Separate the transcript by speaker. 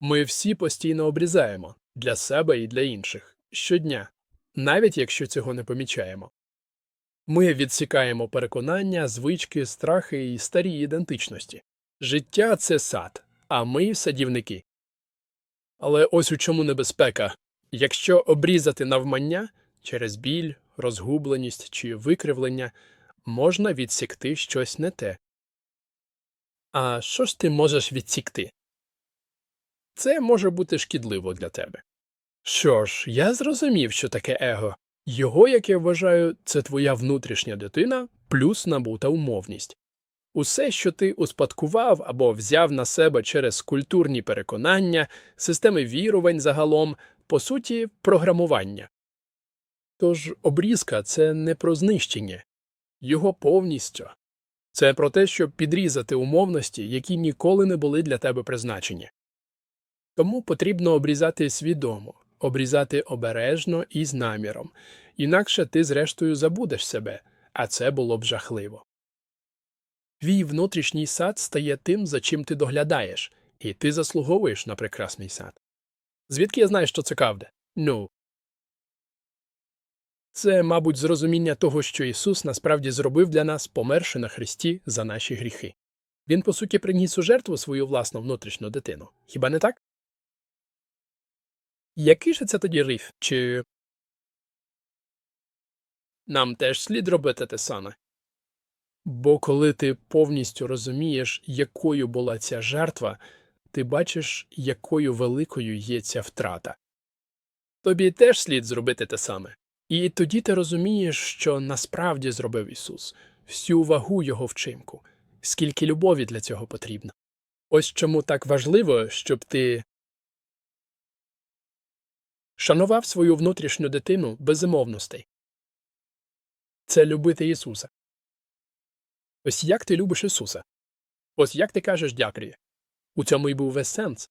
Speaker 1: Ми всі постійно обрізаємо для себе і для інших щодня, навіть якщо цього не помічаємо. Ми відсікаємо переконання, звички, страхи і старі ідентичності. Життя це сад, а ми садівники. Але ось у чому небезпека. Якщо обрізати навмання через біль, розгубленість чи викривлення, можна відсікти щось не те. А що ж ти можеш відсікти? Це може бути шкідливо для тебе. Що ж, я зрозумів, що таке его. Його, як я вважаю, це твоя внутрішня дитина плюс набута умовність. Усе, що ти успадкував або взяв на себе через культурні переконання, системи вірувань загалом, по суті, програмування. Тож обрізка це не про знищення, його повністю. Це про те, щоб підрізати умовності, які ніколи не були для тебе призначені. Тому потрібно обрізати свідомо, обрізати обережно і з наміром, інакше ти зрештою забудеш себе, а це було б жахливо. Твій внутрішній сад стає тим, за чим ти доглядаєш, і ти заслуговуєш на прекрасний сад. Звідки я знаю, що це правда? Ну. Це, мабуть, зрозуміння того, що Ісус насправді зробив для нас, померши на Христі за наші гріхи. Він, по суті, приніс у жертву свою власну внутрішню дитину. Хіба не так? Який же це тоді риф? Чи нам теж слід робити те саме? Бо коли ти повністю розумієш, якою була ця жертва, ти бачиш, якою великою є ця втрата. Тобі теж слід зробити те саме. І тоді ти розумієш, що насправді зробив Ісус, всю вагу Його вчинку, скільки любові для цього потрібно. Ось чому так важливо, щоб ти шанував свою внутрішню дитину без умовностей. Це любити Ісуса. Ось як ти любиш Ісуса? Ось як ти кажеш дякую. У цьому й був весь сенс.